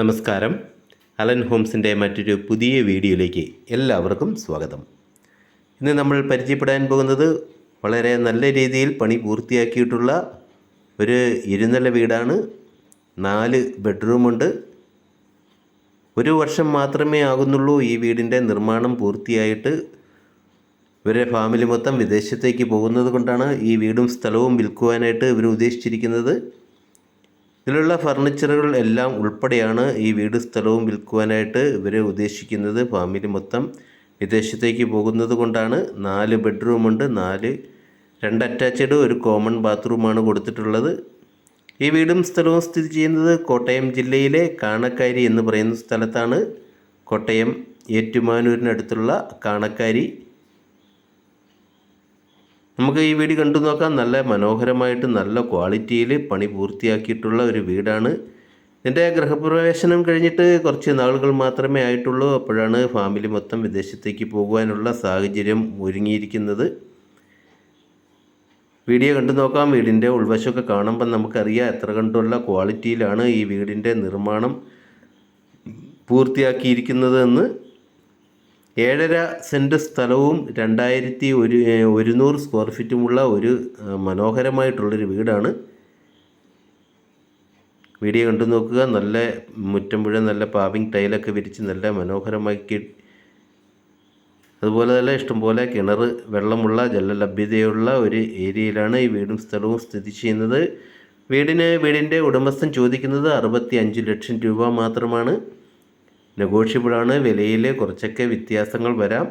നമസ്കാരം. അലൻ ഹോംസിന്റെ മറ്റൊരു പുതിയ വീഡിയോയിലേക്ക് എല്ലാവർക്കും സ്വാഗതം. ഇന്ന് നമ്മൾ പരിചയപ്പെടാൻ പോകുന്നത് വളരെ നല്ല രീതിയിൽ പണി പൂർത്തിയാക്കിയിട്ടുള്ള ഒരു ഇരുനില വീടാണ്. നാല് ബെഡ്റൂമുണ്ട് ഒരു വർഷം മാത്രമേ ആകുന്നുള്ളൂ ഈ വീടിന്റെ നിർമ്മാണം പൂർത്തിയായിട്ട്. ഇവരെ ഫാമിലി മൊത്തം വിദേശത്തേക്ക് പോകുന്നത് കൊണ്ടാണ് ഈ വീടും സ്ഥലവും വിൽക്കുവാനായിട്ട് ഇവർ ഉദ്ദേശിച്ചിരിക്കുന്നത്. ഇതിലുള്ള ഫർണിച്ചറുകൾ എല്ലാം ഉൾപ്പെടെയാണ് ഈ വീട് സ്ഥലവും വിൽക്കുവാനായിട്ട് ഇവർ ഉദ്ദേശിക്കുന്നത്. ഫാമിലി മൊത്തം വിദേശത്തേക്ക് പോകുന്നത് കൊണ്ടാണ്. നാല് ബെഡ്റൂമുണ്ട് നാല് രണ്ട് അറ്റാച്ച്ഡ് ഒരു കോമൺ ബാത്റൂമാണ് കൊടുത്തിട്ടുള്ളത്. ഈ വീടും സ്ഥലവും സ്ഥിതി ചെയ്യുന്നത് കോട്ടയം ജില്ലയിലെ കാണക്കാരി എന്ന് പറയുന്ന സ്ഥലത്താണ്. കോട്ടയം ഏറ്റുമാനൂരിനടുത്തുള്ള കാണക്കാരി. നമുക്ക് ഈ വീട് കണ്ടു നോക്കാം. നല്ല മനോഹരമായിട്ട് നല്ല ക്വാളിറ്റിയിൽ പണി പൂർത്തിയാക്കിയിട്ടുള്ള ഒരു വീടാണ്. ഇതിന്റെ ഗൃഹപ്രവേശനം കഴിഞ്ഞിട്ട് കുറച്ച് നാളുകൾ മാത്രമേ ആയിട്ടുള്ളൂ. അപ്പോഴാണ് ഫാമിലി മൊത്തം വിദേശത്തേക്ക് പോകുവാനുള്ള സാഹചര്യം ഒരുങ്ങിയിരിക്കുന്നത്. വീഡിയോ കണ്ടു നോക്കാം. വീടിന്റെ ഉൾവശമൊക്കെ കാണുമ്പോൾ നമുക്കറിയാം എത്ര കണ്ടുള്ള ക്വാളിറ്റിയിലാണ് ഈ വീടിന്റെ നിർമ്മാണം പൂർത്തിയാക്കിയിരിക്കുന്നത് എന്ന് ഏഴര സെന്റ് സ്ഥലവും രണ്ടായിരത്തി ഒരു ഒരുന്നൂറ് സ്ക്വയർ ഫീറ്റുമുള്ള ഒരു മനോഹരമായിട്ടുള്ളൊരു വീടാണ്. വീഡിയോ കണ്ടു നോക്കുക. നല്ല മുറ്റം പുഴ നല്ല പാവിങ് ടൈലൊക്കെ വിരിച്ച് നല്ല മനോഹരമാക്കി. അതുപോലെ തന്നെ ഇഷ്ടംപോലെ കിണർ വെള്ളമുള്ള ജലലഭ്യതയുള്ള ഒരു ഏരിയയിലാണ് ഈ വീടും സ്ഥലവും സ്ഥിതി ചെയ്യുന്നത്. വീടിന് വീടിന്റെ ഉടമസ്ഥൻ ചോദിക്കുന്നത് അറുപത്തി ലക്ഷം രൂപ മാത്രമാണ്. നെഗോഷ്യബിളാണ് വിലയിൽ കുറച്ചൊക്കെ വ്യത്യാസങ്ങൾ വരാം.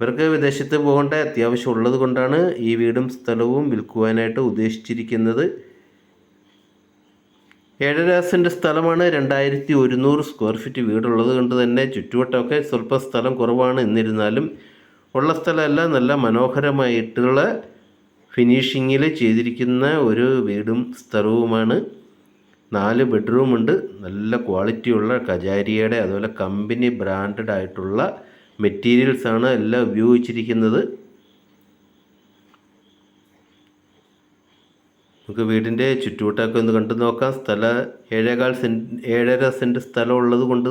ഇവർക്ക് വിദേശത്ത് പോകേണ്ട അത്യാവശ്യം ഉള്ളത് കൊണ്ടാണ് ഈ വീടും സ്ഥലവും വിൽക്കുവാനായിട്ട് ഉദ്ദേശിച്ചിരിക്കുന്നത്. ഏഴര സെന്റ് സ്ഥലമാണ് രണ്ടായിരത്തി ഒരുന്നൂറ് സ്ക്വയർ ഫീറ്റ് വീടുള്ളത് കൊണ്ട് തന്നെ ചുറ്റുവട്ടമൊക്കെ സ്വല്പം സ്ഥലം കുറവാണ്. എന്നിരുന്നാലും ഉള്ള സ്ഥലമല്ല നല്ല മനോഹരമായിട്ടുള്ള ഫിനിഷിങ്ങിൽ ചെയ്തിരിക്കുന്ന ഒരു വീടും സ്ഥലവുമാണ്. നാല് ബെഡ്റൂം ഉണ്ട്. നല്ല ക്വാളിറ്റിയുള്ള കജാരിയുടെ അതുപോലെ കമ്പനി ബ്രാൻഡഡ് ആയിട്ടുള്ള മെറ്റീരിയൽസാണ് എല്ലാം ഉപയോഗിച്ചിരിക്കുന്നത്. നമുക്ക് വീടിന്റെ ചുറ്റുവട്ടമൊക്കെ ഒന്ന് കണ്ടു നോക്കാം. സ്ഥല ഏഴേകാൽ സെന്റ് ഏഴര സെന്റ് സ്ഥലം ഉള്ളത് കൊണ്ട്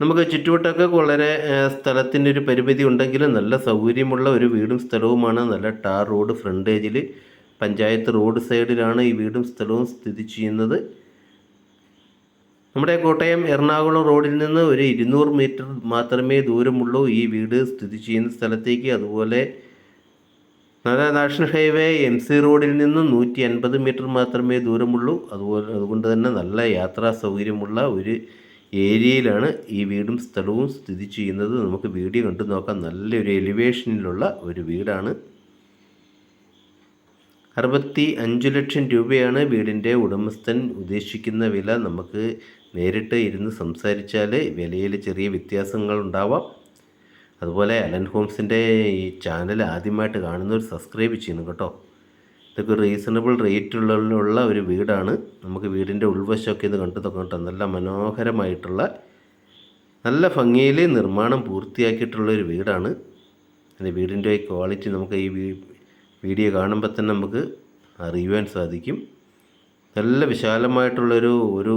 നമുക്ക് ചുറ്റുവട്ടമൊക്കെ വളരെ സ്ഥലത്തിന്റെ ഒരു പരിമിതി ഉണ്ടെങ്കിലും നല്ല സൗകര്യമുള്ള ഒരു വീടും സ്ഥലവുമാണ്. നല്ല ടാർ റോഡ് ഫ്രണ്ടേജിൽ പഞ്ചായത്ത് റോഡ് സൈഡിലാണ് ഈ വീടും സ്ഥലവും സ്ഥിതി ചെയ്യുന്നത്. നമ്മുടെ കോട്ടയം എറണാകുളം റോഡിൽ നിന്ന് ഒരു ഇരുന്നൂറ് മീറ്റർ മാത്രമേ ദൂരമുള്ളൂ ഈ വീട് സ്ഥിതി ചെയ്യുന്ന സ്ഥലത്തേക്ക്. അതുപോലെ നാഷണൽ ഹൈവേ എം സി റോഡിൽ നിന്ന് നൂറ്റി അൻപത് മീറ്റർ മാത്രമേ ദൂരമുള്ളൂ. അതുപോലെ അതുകൊണ്ട് തന്നെ നല്ല യാത്രാ സൗകര്യമുള്ള ഒരു ഏരിയയിലാണ് ഈ വീടും സ്ഥലവും സ്ഥിതി ചെയ്യുന്നത്. നമുക്ക് വീഡിയോ കണ്ടു നോക്കാം. നല്ലൊരു എലിവേഷനിലുള്ള ഒരു വീടാണ്. അറുപത്തി അഞ്ച് ലക്ഷം രൂപയാണ് വീടിന്റെ ഉടമസ്ഥൻ ഉദ്ദേശിക്കുന്ന വില. നമുക്ക് നേരിട്ട് ഇരുന്ന് സംസാരിച്ചാൽ വിലയിൽ ചെറിയ വ്യത്യാസങ്ങൾ ഉണ്ടാവാം. അതുപോലെ അലൻ ഹോംസിന്റെ ഈ ചാനൽ ആദ്യമായിട്ട് കാണുന്നവർ സബ്സ്ക്രൈബ് ചെയ്യുന്നു കേട്ടോ. ഇതൊക്കെ റീസണബിൾ റേറ്റുള്ള ഉള്ള ഒരു വീടാണ്. നമുക്ക് വീടിന്റെ ഉൾവശമൊക്കെ ഇത് കണ്ടു കേട്ടോ. നല്ല മനോഹരമായിട്ടുള്ള നല്ല ഭംഗിയിൽ നിർമ്മാണം പൂർത്തിയാക്കിയിട്ടുള്ള ഒരു വീടാണ്. അതിന്റെ വീടിന്റെ ക്വാളിറ്റി നമുക്ക് ഈ വീഡിയോ കാണുമ്പോൾ തന്നെ നമുക്ക് അറിയുവാൻ സാധിക്കും. നല്ല വിശാലമായിട്ടുള്ളൊരു ഒരു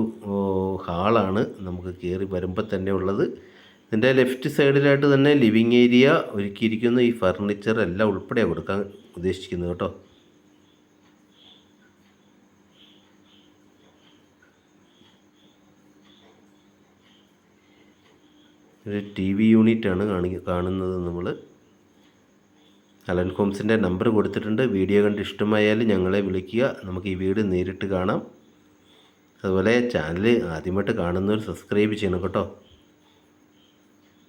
ഹാളാണ് നമുക്ക് കയറി വരുമ്പോൾ തന്നെ ഉള്ളത്. ഇതിന്റെ ലെഫ്റ്റ് സൈഡിലായിട്ട് തന്നെ ലിവിങ് ഏരിയ ഒരുക്കിയിരിക്കുന്ന ഈ ഫർണിച്ചർ എല്ലാം ഉൾപ്പെടെ കൊടുക്കാൻ ഉദ്ദേശിക്കുന്നത് കേട്ടോ. ഒരു ടി വി യൂണിറ്റാണ് കാണി കാണുന്നത് നമ്മൾ അലൻ കോംസിന്റെ നമ്പർ കൊടുത്തിട്ടുണ്ട്. വീഡിയോ കണ്ട് ഇഷ്ടമായാൽ ഞങ്ങളെ വിളിക്കുക. നമുക്ക് ഈ വീട് നേരിട്ട് കാണാം. അതുപോലെ ചാനൽ ആദ്യമായിട്ട് കാണുന്നവർ സബ്സ്ക്രൈബ് ചെയ്യണം കേട്ടോ.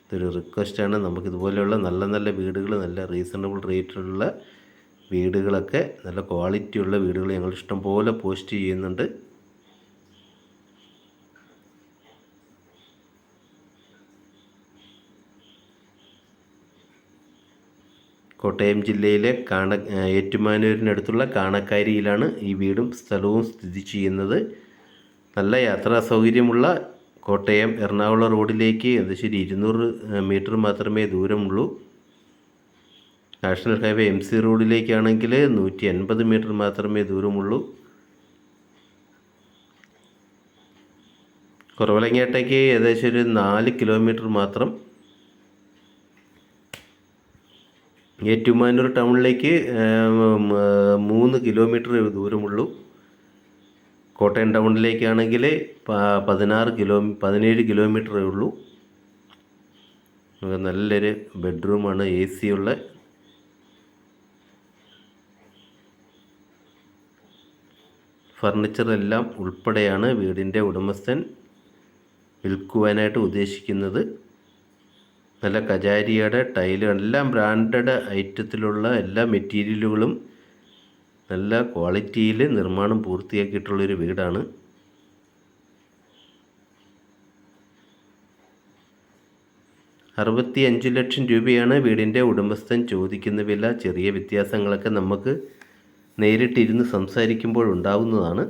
ഇതൊരു റിക്വസ്റ്റാണ് നമുക്ക് ഇതുപോലെയുള്ള നല്ല നല്ല വീടുകൾ നല്ല റീസണബിൾ റേറ്റിലുള്ള വീടുകളൊക്കെ നല്ല ക്വാളിറ്റിയുള്ള വീടുകൾ ഞങ്ങൾ ഇഷ്ടം പോലെ പോസ്റ്റ് ചെയ്യുന്നുണ്ട്. കോട്ടയം ജില്ലയിലെ കാണ ഏറ്റുമാനൂരിനടുത്തുള്ള കാണക്കാരിയിലാണ് ഈ വീടും സ്ഥലവും സ്ഥിതി ചെയ്യുന്നത്. നല്ല യാത്രാ സൗകര്യമുള്ള കോട്ടയം എറണാകുളം റോഡിലേക്ക് ഏകദേശം ഇരുന്നൂറ് മീറ്റർ മാത്രമേ ദൂരമുള്ളൂ. നാഷണൽ ഹൈവേ എം സി റോഡിലേക്കാണെങ്കിൽ നൂറ്റി അൻപത് മീറ്റർ മാത്രമേ ദൂരമുള്ളൂ. കുറവലങ്ങേട്ടയ്ക്ക് ഏകദേശം ഒരു നാല് കിലോമീറ്റർ മാത്രം ഏറ്റുമാനൂർ ടൗണിലേക്ക് മൂന്ന് കിലോമീറ്റർ ദൂരമുള്ളൂ. കോട്ടയം ടൗണിലേക്കാണെങ്കിൽ പതിനാറ് കിലോ പതിനേഴ് കിലോമീറ്ററേ ഉള്ളൂ. നല്ലൊരു ബെഡ്റൂമാണ് എ സി ഉള്ള ഫർണിച്ചറെല്ലാം ഉൾപ്പെടെയാണ് വീടിന്റെ ഉടമസ്ഥൻ വിൽക്കുവാനായിട്ട് ഉദ്ദേശിക്കുന്നത്. നല്ല കജാരിയുടെ ടൈൽ എല്ലാം ബ്രാൻഡഡ് ഐറ്റത്തിലുള്ള എല്ലാ മെറ്റീരിയലുകളും നല്ല ക്വാളിറ്റിയിൽ നിർമ്മാണം പൂർത്തിയാക്കിയിട്ടുള്ളൊരു വീടാണ്. അറുപത്തി അഞ്ച് ലക്ഷം രൂപയാണ് വീടിന്റെ ഉടമസ്ഥൻ ചോദിക്കുന്ന വില. ചെറിയ വ്യത്യാസങ്ങളൊക്കെ നമുക്ക് നേരിട്ടിരുന്ന് സംസാരിക്കുമ്പോൾ ഉണ്ടാവുന്നതാണ്.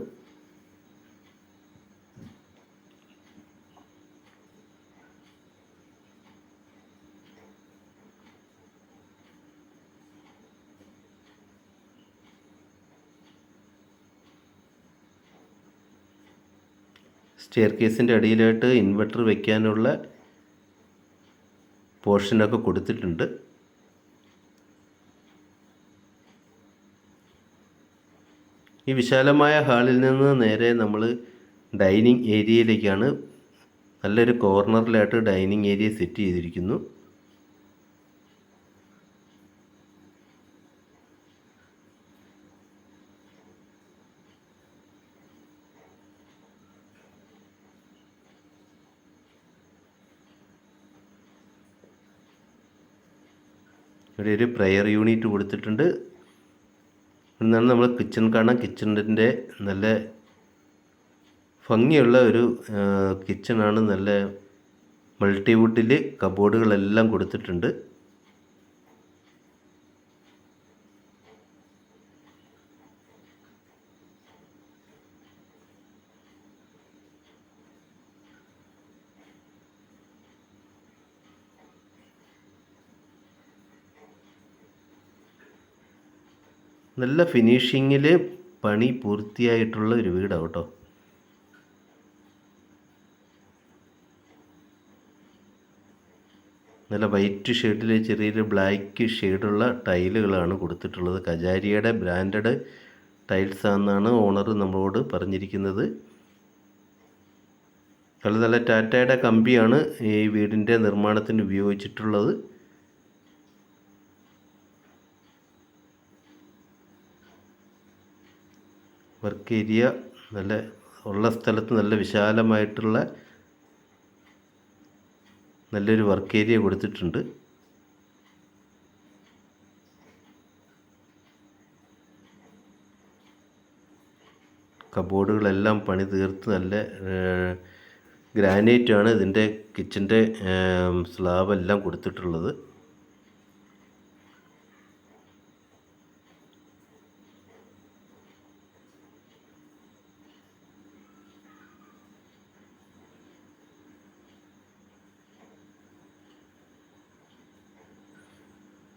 സ്റ്റെയർ കേസിന്റെ അടിയിലായിട്ട് ഇൻവെർട്ടർ വയ്ക്കാനുള്ള പോർഷനൊക്കെ കൊടുത്തിട്ടുണ്ട്. ഈ വിശാലമായ ഹാളിൽ നിന്ന് നേരെ നമ്മൾ ഡൈനിങ് ഏരിയയിലേക്കാണ് നല്ലൊരു കോർണറിലായിട്ട് ഡൈനിങ് ഏരിയ സെറ്റ് ചെയ്തിരിക്കുന്നു. ഒരു പ്രെയർ യൂണിറ്റ് കൊടുത്തിട്ടുണ്ട്. എന്നാണ് നമ്മൾ കിച്ചൺ കാണാം. കിച്ചണിന്റെ നല്ല ഭംഗിയുള്ള ഒരു കിച്ചണാണ് നല്ല മൾട്ടി മൾട്ടിവുഡിൽ കബോർഡുകളെല്ലാം കൊടുത്തിട്ടുണ്ട്. നല്ല ഫിനിഷിങ്ങിൽ പണി പൂർത്തിയായിട്ടുള്ള ഒരു വീടാണ് കേട്ടോ നല്ല വൈറ്റ് ഷെയ്ഡിൽ ചെറിയൊരു ബ്ലാക്ക് ഷെയ്ഡുള്ള ടൈലുകളാണ് കൊടുത്തിട്ടുള്ളത്. കജാരിയുടെ ബ്രാൻഡഡ് ടൈൽസ് ആണെന്നാണ് ഓണർ നമ്മളോട് പറഞ്ഞിരിക്കുന്നത്. നല്ല നല്ല ടാറ്റയുടെ കമ്പിയാണ് ഈ വീടിന്റെ നിർമ്മാണത്തിന് ഉപയോഗിച്ചിട്ടുള്ളത്. വർക്ക് ഏരിയ നല്ല ഉള്ള സ്ഥലത്ത് നല്ല വിശാലമായിട്ടുള്ള നല്ലൊരു വർക്ക് ഏരിയ കൊടുത്തിട്ടുണ്ട്. കബോർഡുകളെല്ലാം പണി തീർത്ത് നല്ല ഗ്രാനൈറ്റാണ് ഇതിന്റെ കിച്ചന്റെ സ്ലാബെല്ലാം കൊടുത്തിട്ടുള്ളത്.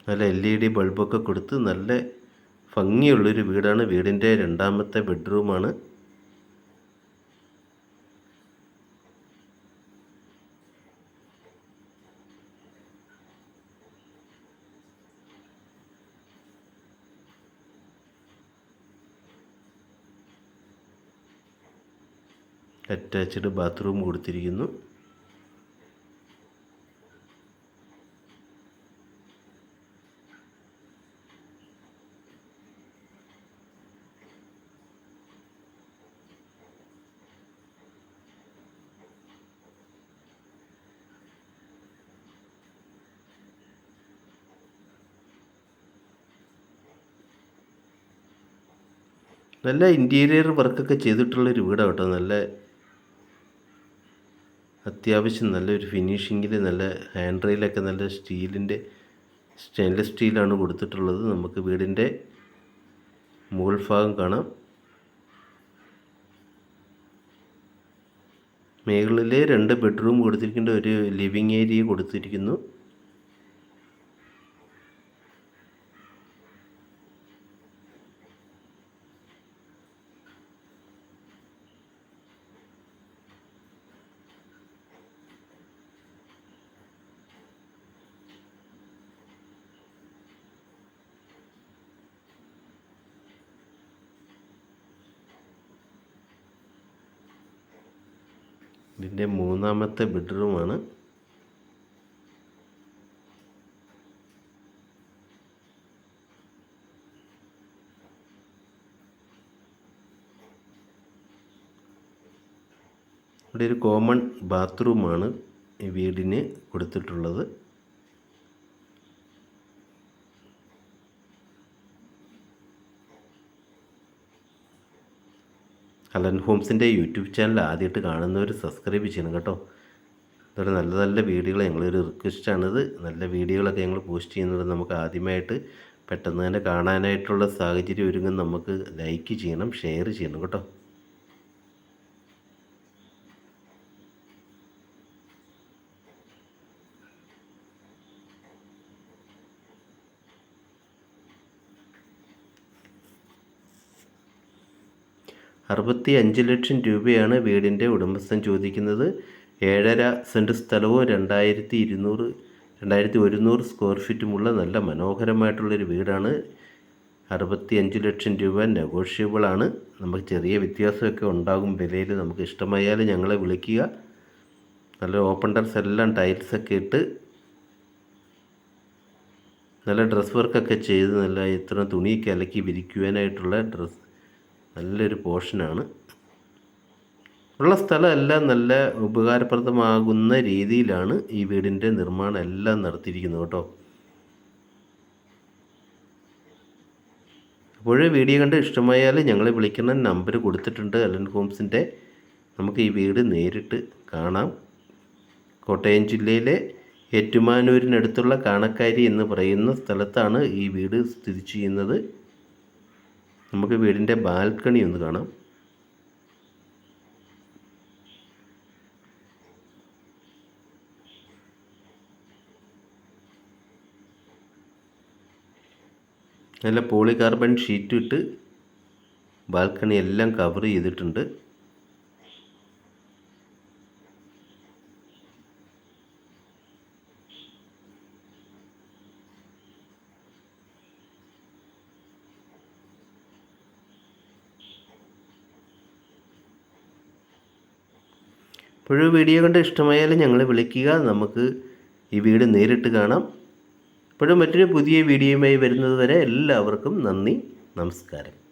നല്ല എൽ ഇ ഡി ബൾബൊക്കെ കൊടുത്ത് നല്ല ഭംഗിയുള്ളൊരു വീടാണ്. വീടിന്റെ രണ്ടാമത്തെ ബെഡ്റൂമാണ്. അറ്റാച്ച്ഡ് ബാത്റൂം കൊടുത്തിരിക്കുന്നു. നല്ല ഇന്റീരിയർ വർക്കൊക്കെ ചെയ്തിട്ടുള്ളൊരു വീടാണ് കേട്ടോ നല്ല അത്യാവശ്യം നല്ലൊരു ഫിനിഷിങ്ങിൽ നല്ല ഹാൻഡ് റെയിലൊക്കെ നല്ല സ്റ്റീലിന്റെ സ്റ്റെയിൻലെസ് സ്റ്റീലാണ് കൊടുത്തിട്ടുള്ളത്. നമുക്ക് വീടിന്റെ മുകൾ ഭാഗം കാണാം. മേളിലെ രണ്ട് ബെഡ്റൂം കൊടുത്തിരിക്കേണ്ട ഒരു ലിവിങ് ഏരിയ കൊടുത്തിരിക്കുന്നു. ഇതിന്റെ മൂന്നാമത്തെ ബെഡ്റൂമാണ്. ഇവിടെ ഒരു കോമൺ ബാത്റൂമാണ് ഈ വീടിന് കൊടുത്തിട്ടുള്ളത്. അലൻ ഹോംസിന്റെ യൂട്യൂബ് ചാനൽ ആദ്യമായിട്ട് കാണുന്നവർ സബ്സ്ക്രൈബ് ചെയ്യണം കേട്ടോ. അതുപോലെ നല്ല നല്ല വീഡിയോകൾ ഞങ്ങളൊരു റിക്വസ്റ്റാണിത്. നല്ല വീഡിയോകളൊക്കെ ഞങ്ങൾ പോസ്റ്റ് ചെയ്യുന്നത് നമുക്ക് ആദ്യമായിട്ട് പെട്ടെന്ന് തന്നെ കാണാനായിട്ടുള്ള സാഹചര്യം ഒരുങ്ങും. നമുക്ക് ലൈക്ക് ചെയ്യണം ഷെയർ ചെയ്യണം കേട്ടോ. അറുപത്തി അഞ്ച് ലക്ഷം രൂപയാണ് വീടിന്റെ ഉടമസ്ഥൻ ചോദിക്കുന്നത്. ഏഴര സെന്റ് സ്ഥലവും രണ്ടായിരത്തി ഇരുന്നൂറ് രണ്ടായിരത്തി ഒരുന്നൂറ് സ്ക്വയർ ഫീറ്റുമുള്ള നല്ല മനോഹരമായിട്ടുള്ളൊരു വീടാണ്. അറുപത്തി അഞ്ച് ലക്ഷം രൂപ നെഗോഷ്യബിൾ ആണ്. നമുക്ക് ചെറിയ വ്യത്യാസമൊക്കെ ഉണ്ടാകും. വിലയിൽ നമുക്ക് ഇഷ്ടമായാൽ ഞങ്ങളെ വിളിക്കുക. നല്ല ഓപ്പൺ ടെറസ് എല്ലാം ടൈൽസൊക്കെ ഇട്ട് നല്ല ഡ്രസ് വർക്കൊക്കെ ചെയ്ത് നല്ല ഇത്ര തുണിയൊക്കെ അലക്കി വിരിക്കുവാനായിട്ടുള്ള ഡ്രസ് നല്ലൊരു പോർഷനാണ്. ഉള്ള സ്ഥലമെല്ലാം നല്ല ഉപകാരപ്രദമാകുന്ന രീതിയിലാണ് ഈ വീടിന്റെ നിർമ്മാണം എല്ലാം നടത്തിയിരിക്കുന്നത് കേട്ടോ. അപ്പോഴേ വീഡിയോ കണ്ട് ഇഷ്ടമായാൽ ഞങ്ങളെ വിളിക്കുന്ന നമ്പർ കൊടുത്തിട്ടുണ്ട്. അലൻ ഹോംസിന്റെ നമുക്ക് ഈ വീട് നേരിട്ട് കാണാം. കോട്ടയം ജില്ലയിലെ ഏറ്റുമാനൂരിനടുത്തുള്ള കാണക്കാരി എന്ന് പറയുന്ന സ്ഥലത്താണ് ഈ വീട് സ്ഥിതി ചെയ്യുന്നത്. നമുക്ക് വീടിന്റെ ബാൽക്കണി ഒന്ന് കാണാം. നല്ല പോളികാർബൺ ഷീറ്റ് ഇട്ട് ബാൽക്കണി എല്ലാം കവർ ചെയ്തിട്ടുണ്ട്. ഇപ്പോഴും വീഡിയോ കണ്ട് ഇഷ്ടമായാലും ഞങ്ങളെ വിളിക്കുക. നമുക്ക് ഈ വീട് നേരിട്ട് കാണാം. ഇപ്പോഴും മറ്റൊരു പുതിയ വീഡിയോയുമായി വരുന്നത് വരെ എല്ലാവർക്കും നന്ദി. നമസ്കാരം.